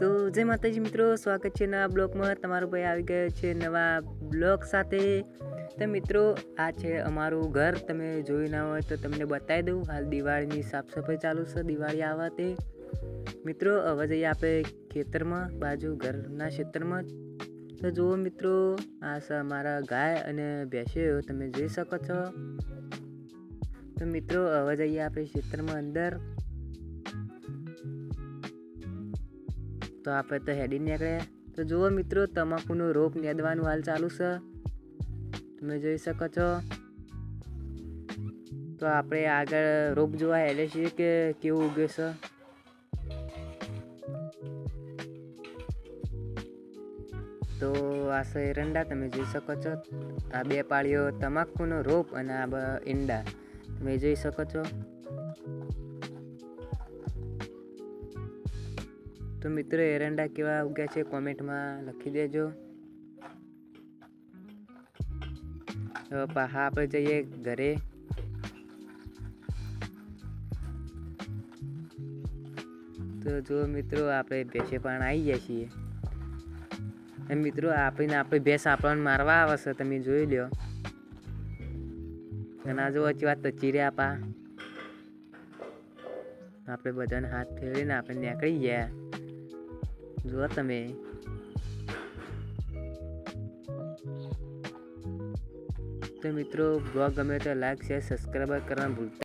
તો જય માતાજી મિત્રો, સ્વાગત છે નવા બ્લોગમાં. તમારો ભાઈ આવી ગયો છે નવા બ્લોગ સાથે. તો મિત્રો, આ છે અમારું ઘર. તમે જોયું ના હોય તો તમને બતાવી દઉં. હાલ દિવાળીની સાફ સફાઈ ચાલુ છે. દિવાળી આવવા તે મિત્રો, હવે જઈએ આપણે ખેતરમાં, બાજુ ઘરના ક્ષેત્રમાં. તો જુઓ મિત્રો, આ છે અમારા ગાય અને ભેંસે. તમે જોઈ શકો છો. તો મિત્રો, હવે જઈએ આપણે ક્ષેત્રમાં અંદર. તો આપણે તો હેડી નીકળ્યા. તો જુઓ મિત્રો, તમાકુનો રોપ નેદવાનું હાલ ચાલુ છે. તમે જોઈ શકો છો. તો આપણે આગળ રોપ જોવા હેડે છીએ કે કેવું ઉગે છે. તો આ છે એરંડા, તમે જોઈ શકો છો. આ બે પાળીઓ તમાકુનો રોપ અને આ ઈંડા. તમે જોઈ શકો છો. તો મિત્રો એરંડા કેવા ઉગ્યા છે કોમેન્ટમાં લખી દેજો. તો પાછા આપણે જઈએ ઘરે. તો જો મિત્રો, આપણે ભેંસે પણ આવી ગયા છીએ. મિત્રો, આપીને આપણે ભેંસ આપણને મારવા આવે છે, તમે જોઈ લ્યો. અને આ જો વચ્ચે વાત ચીરે આપા. આપણે બધાને હાથ ફેરવીને આપણે નીકળી ગયા. જુઓ તમે તો મિત્રો બ્લોગ ગમે તો લાઈક શેર સબસ્ક્રાઈબ કરવાનું ભૂલતા